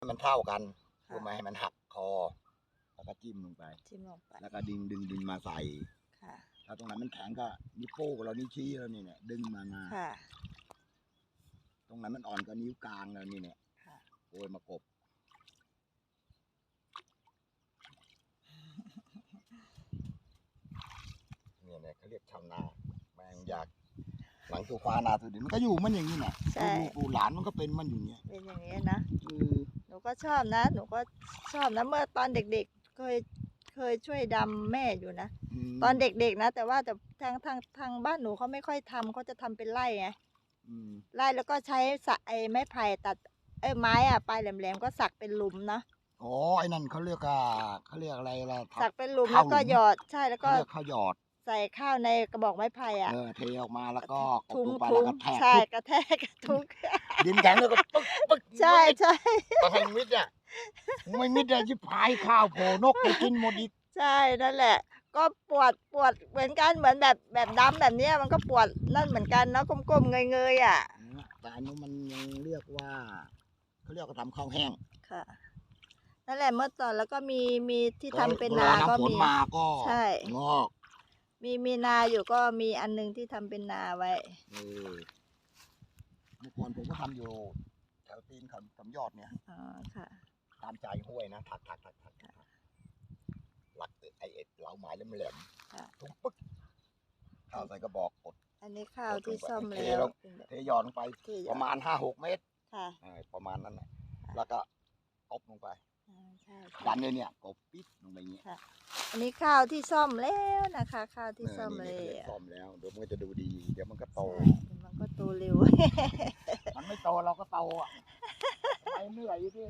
ให้มันเท่ากันค่ะเพื่อไม่ให้มันหักคอ แล้วก็จิ้มลงไป จิ้มลงไปแล้วก็ดึงดึงดึงมาใส่ ค่ะ ถ้าตรงไหนมันแข็งก็นิ้วโป้งเรานิ้วชี้เรานี่เนี่ยดึงมามาค่ะ ตรงไหนมันอ่อนก็นิ้วกลางเรานี่เนี่ยค่ะโกยมากบ เนี่ยเนี่ยเขาเรียกชาวนาแมงอยากหลังตัวฟ้านาตัวดินมันก็อยู่มันอย่างนี้น่ะใช่ ลูกปู่หลานมันก็เป็นมันอย่างเงี้ยเป็นอย่างนี้นะเออหนู ก็ชอบนะ หนูก็ชอบนะเมื่อตอนเด็กๆเคยเคยช่วยดำแม่อยู่นะ มตอนเด็กๆนะ แต่ว่าแต่ทางทางทางบ้านหนูเขาไม่ค่อยทำเขาจะทำเป็นไร่ไงอืมไร่แล้วก็ใช้สะไอ้ไม้ไผ่ตัดเอ้ยไม้อะปลายแหลมๆก็สักเป็นหลุมเนาะอ๋อไอ้นั่นเขาเรียกว่าเขาเรียกอะไรล่ะสักเป็นหลุมข้าแล้ววก็หลุมหยอดใช่แล้วเขาก็เรียกข้าวหยอด ใส่ข้าวในกระบอกไม้ไผ่อะเออเทออกมาแล้วก็กดทุ้งลงไปทุ้แล้วงก็แทกใช่ปุ๊บกระแทกกระทุกดินแข็งแล้วก็ปึ๊กปึ๊ก ใช่ใช่ก็ให้มิดอะไม่มิดอะชิบหายข้าวโผล่นกไปกินหมดอีกใช่นั่นแหละ ก็ปวดปวดเหมือนกันเหมือนแบบแบบดำแบบเนี้ยมันก็ปวดนั่นเหมือนกันเนาะก้มๆเงยๆอะแต่อันนี้มันยังเรียกว่าเขาเรียกว่าทำข้าวแห้งค่ะนั่นแหละเมื่อตอนแล้วก็มีมีที่ทำเป็นวลนาก็ำฝนมีมาก็ใช่งอกมีมีนาอยู่ก็มีอันหนึงที่ทำเป็นนาไว้เออเมื่อก่อนผมก็ทำอยู่แถวตีนคำคำยอดเนี่ย อ๋อค่ะ ตามใจห้วยนะถักถักถักถักถักหลักไอ้เอ็ดเหลาไม้แล้วมันแหลมค่ะทุกปึ๊กข้าวใส่กระบอกกดอันนี้ข้าวที่ซ่อมเทแล้วแล้วเป็นแบบเทหยอดลงไปที่ประมาณห้าหกเมตรค่ะเออประมาณนั้นนะแล้วก็ตบลงไปอ่าใช่ดันเลยเนี่ยกบปิดลงไปอย่างเงี้ยอันนี้ข้าวที่ซ่อมแล้วนะคะ ข้าวที่เออซ่อมนี่แล้นี่เขาเรียกวซ่อมแล้วเดี๋ยวมันก็จะดูดี เดี๋ยวมันก็โต ใช่มันก็โตเร็ว มันไม่โตเราก็โตอะไมเหนื่อยอยู่ดิ